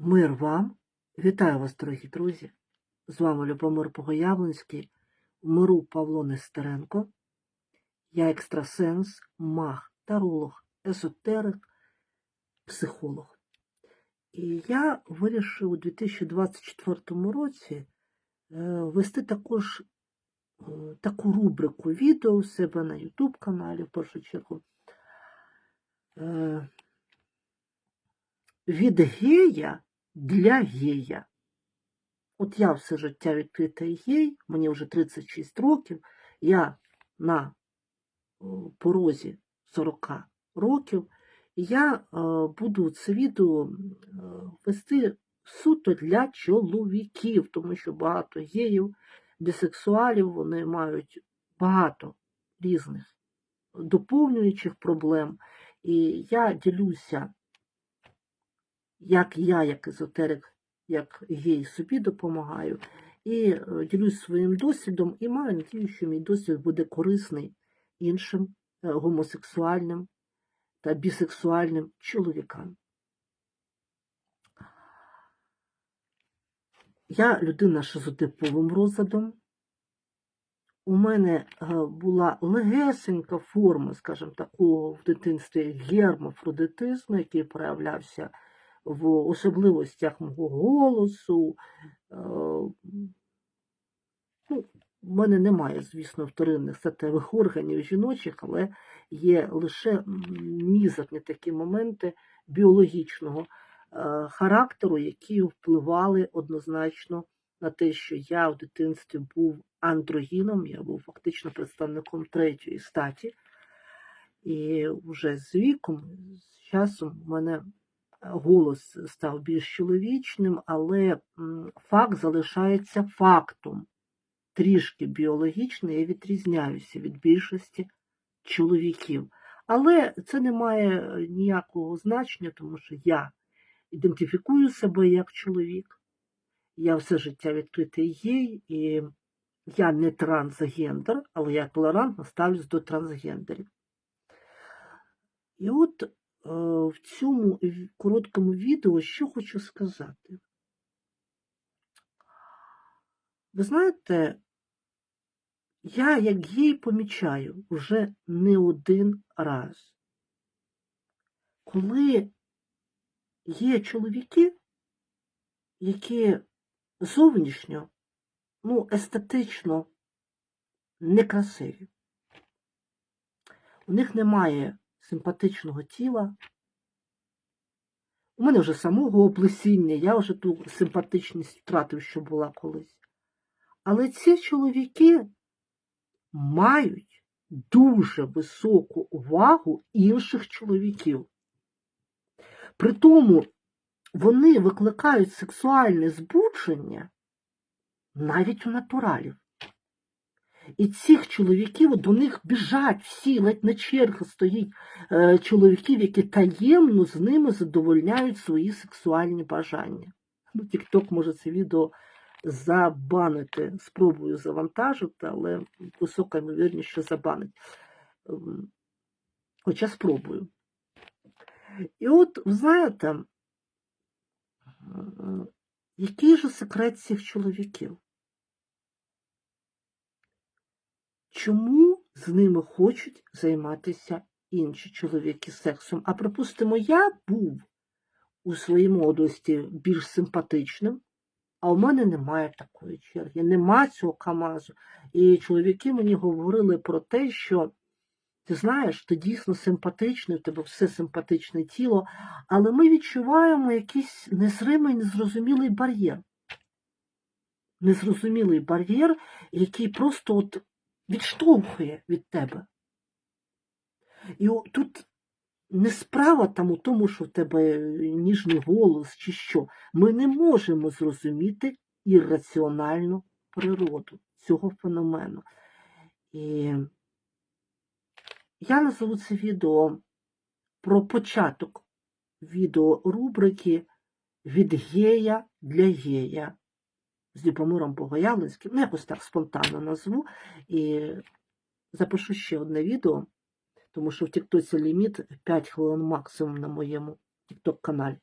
Мир вам! Вітаю вас, дорогі друзі! З вами Любомир Погоявленський, миру Павло Нестеренко. Я екстрасенс, маг, таролог, езотерик, психолог. І я вирішив у 2024 році е, вести також е, таку рубрику відео у себе на YouTube каналі, в першу чергу. Е, Від гея для гея. От я все життя відкритий гей, мені вже 36 років, я на порозі 40 років, і я е, буду це відео е, вести суто для чоловіків, тому що багато геїв, бісексуалів, вони мають багато різних доповнюючих проблем. І я ділюся, як я, як езотерик, як гей собі допомагаю, і е, ділюсь своїм досвідом, і маю надію, що мій досвід буде корисний іншим е, гомосексуальним та бісексуальним чоловікам. Я людина з шизотиповим розладом. У мене е, була легесенька форма, скажімо, такого в дитинстві гермафродитизму, який проявлявся в особливостях мого голосу. Е, Ну, в мене немає, звісно, вторинних статевих органів жіночих, але є лише мізерні такі моменти біологічного е, характеру, які впливали однозначно на те, що я в дитинстві був андрогіном, я був фактично представником третьої статі. І вже з віком, з часом, в мене голос став більш чоловічним, але факт залишається фактом. Трішки біологічно я відрізняюся від більшості чоловіків. Але це не має е, ніякого значення, тому що я ідентифікую себе як чоловік. Я все життя відкритий гей, і я не трансгендер, але я толерантно ставлюсь до трансгендерів. І от в цьому короткому відео що хочу сказати. Ви знаєте, я як гей помічаю вже не один раз, коли є чоловіки, які зовнішньо, ну, естетично некрасиві. У них немає симпатичного тіла. У мене вже самого облесіння, я вже ту симпатичність втратив, що була колись. Але ці чоловіки мають дуже високу увагу інших чоловіків. При тому вони викликають сексуальне збудження навіть у натуралів. І цих чоловіків до них біжать всі, ледь на черга стоїть е, чоловіків, які таємно з ними задовольняють свої сексуальні бажання. Ну, TikTok може це відео забанити. Спробую завантажити, але висока ймовірність, що забанить. Ем, Хоча спробую. І от, знаєте, який же секрет цих чоловіків? Чому з ними хочуть займатися інші чоловіки сексом? А припустимо, я був у своїй молодості більш симпатичним, а у мене немає такої черги, нема цього камазу. І чоловіки мені говорили про те, що ти знаєш, ти дійсно симпатичний, у тебе все симпатичне тіло, але ми відчуваємо якийсь незримий, незрозумілий бар'єр. Незрозумілий бар'єр, який просто от відштовхує від тебе. І тут не справа там у тому, що в тебе ніжний голос чи що. Ми не можемо зрозуміти ірраціональну природу цього феномену. І я назову це відео про початок відеорубрики від гея для гея з Любомиром Богоявленським. Ну, якось так спонтанно назву. І запишу ще одне відео, тому що в Тіктоці ліміт 5 хвилин максимум на моєму Тікток каналі.